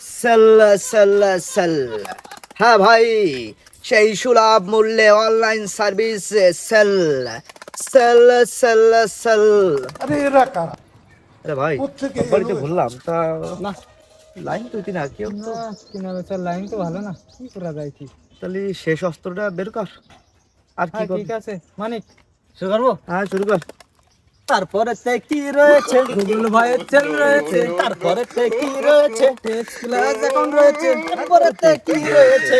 Sell sale sell হ্যাঁ ভাই সেই সুলভ মূল্যে online service sale sale sale sale আরে এরা কারা? আরে ভাই বাড়িতে? তা না। লাইন তো না কেউ না কেনা বেচার লাইন তো ভালো না। কি করা যায় কি তাহলে শেষ অস্ত্রটা বের কর। আর কি হ্যাঁ ঠিক আছে। মানিক শুরু করব? হ্যাঁ শুরু কর। তারপরে কি রয়েছে? গুগল ভাইয়ের চেল রয়েছে। তারপরে কি রয়েছে? টেক্স প্লাস অ্যাকাউন্ট রয়েছে। তারপরে কি রয়েছে?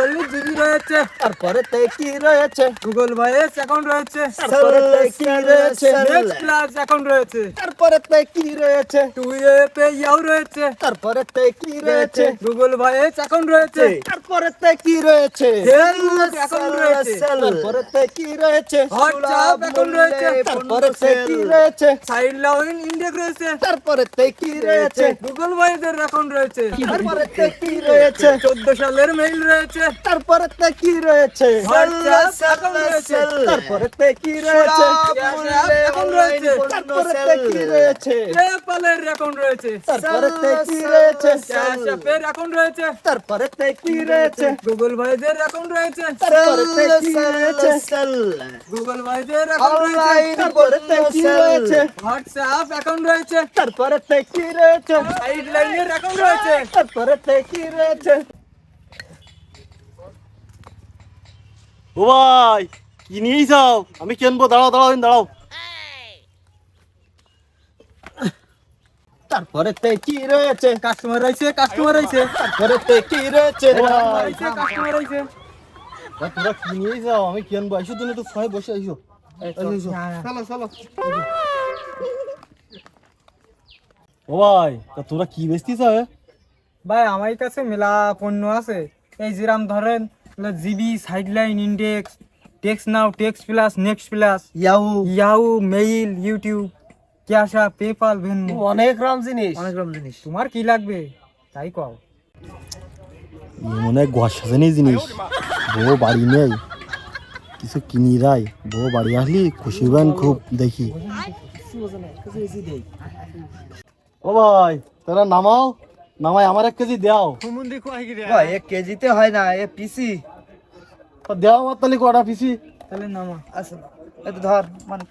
ওলি জিবি রয়েছে। তারপরে কি রয়েছে? গুগল ভাইয়ের অ্যাকাউন্ট রয়েছে। তারপরে কি রয়েছে? টেক্স প্লাস অ্যাকাউন্ট রয়েছে। তারপরে কি রয়েছে? টু এ পে ইয়াও রয়েছে। তারপরে কি রয়েছে? গুগল ভাইয়ের অ্যাকাউন্ট রয়েছে। তারপরে তে কি রয়েছে ফেসবুক অ্যাকাউন্ট রয়েছে তারপরে কি রয়েছে হোয়াটসঅ্যাপ অ্যাকাউন্ট রয়েছে তারপরে কি রয়েছে সাইড ইন্ডেক্স রয়েছে কি রয়েছে গুগল ভাইদের অ্যাকাউন্ট রয়েছে তারপরে কি রয়েছে 14 সালের মেইল রয়েছে তারপরে কি রয়েছে তারপরে কি রয়েছে অ্যাকাউন্ট রয়েছে কি রয়েছে অ্যাকাউন্ট রয়েছে তারপরে কি রয়েছে অ্যাপের রয়েছে কি রয়েছে। গুগল ভাইদের অ্যাকাউন্ট রয়েছে। গুগল ভাইদের অ্যাকাউন্ট রয়েছে। কি রয়েছে? হোয়াটসঅ্যাপ অ্যাকাউন্ট রয়েছে। তারপরে তে কি রয়েছে? সাইড লাইনের অ্যাকাউন্ট রয়েছে। তারপরে তে কি রয়েছে? ও ভাই কি নিয়েই যাও? আমি কিনবো দাঁড়াও দাঁড়াও দাঁড়াও। তারপরে তে কি রয়েছে? কাস্টমার রয়েছে কাস্টমার রয়েছে। তারপরে তে কি রয়েছে? কাস্টমার রয়েছে ভাই, তোরা কি নিয়েই যাও? আমি কিনবো আইসো তুমি একটু সবাই বসে আইসো। চলো চলো। ও ভাই তা তোরা কি বেচতিস ভাই আমার কাছে মেলা পণ্য আছে। এই যেরাম ধরেন GB sideline index text now text plus next plus Yahoo Yahoo mail YouTube ক্যাশা PayPal Venmo অনেক রাম জিনিস। অনেক রকম জিনিস। তোমার কি লাগবে? তাই কও। মনে হয় ঘর সাজানি জিনিস। বউ বাড়ি নেই। কিছু কিনি রাই। বউ বাড়ি আসলি খুশি হবেন খুব দেখি। ও ভাই তোরা নামাও। নামাই আমার এক কেজি দেও। ভাই এক কেজিতে হয় না এ পিসি। তা দেও আমার তাহলে কটা পিসি? তাহলে নামা। আচ্ছা একটু ধর মানে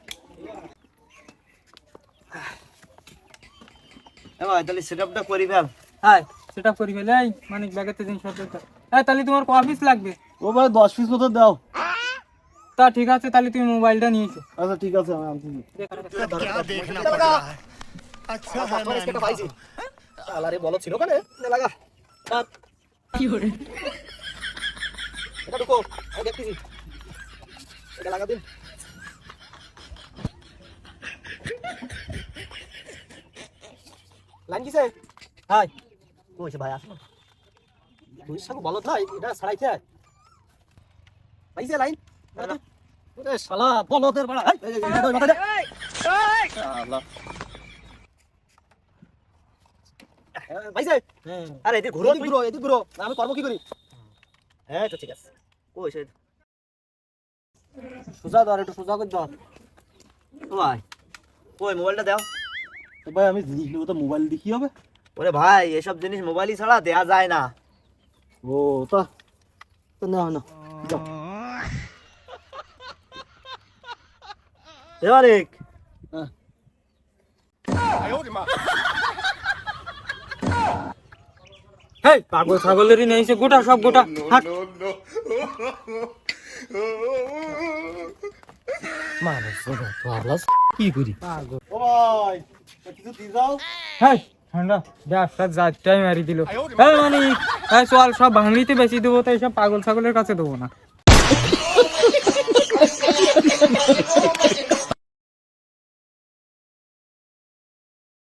ভাই তাহলে করি ফেল। সেটা করি ফেলে। এই মানিক ব্যাগেতে জিনিসপত্র হ্যাঁ তাহলে তোমার ক পিস লাগবে? ও ভাই দশ পিস মতো দাও। তা ঠিক আছে তাহলে তুমি মোবাইলটা নিয়েছো। আচ্ছা ঠিক আছে আমি আনছি। আলারে বলো ছিল কানে লাগা। কি হরে এটা ঢুকো আমি দেখতেছি। এটা লাগা দিন। লাইন কিসে হাই। কইছে ভাই, আসো। তুই সব বলো না এটা ছাড়াইছে পাইছে লাইন। ওরে শালা বলদের বাড়া পাইছে আরে এদিকে ঘুরো ঘুরো, এদিকে ঘুরো। আমি করব কি করি? হ্যাঁ তো ঠিক আছে। কই সে? সোজা ধর, একটু সোজা করে ধর। ভাই কই, মোবাইলটা দাও। তো ভাই আমি জিনিস নেব তো মোবাইল দিয়ে কি হবে? ওরে ভাই এসব জিনিস মোবাইলই ছাড়া দেয়া যায় না। ও তা তো না না যাও। এ হ্যাঁ। হেই পাগল ছাগলেরই নিয়েছে গোটা সব গোটা। হাট। কি করি? পাগল ও ভাই তা কিছু দিয়ে যাও। হেই ঠান্ডা ব্যবসা যাত্রাই মারি দিল। হ্যাঁ মানে হ্যাঁ চল সব ভাঙলিতে বেশি দেবো তাই সব পাগল ছাগলের কাছে দেবো না।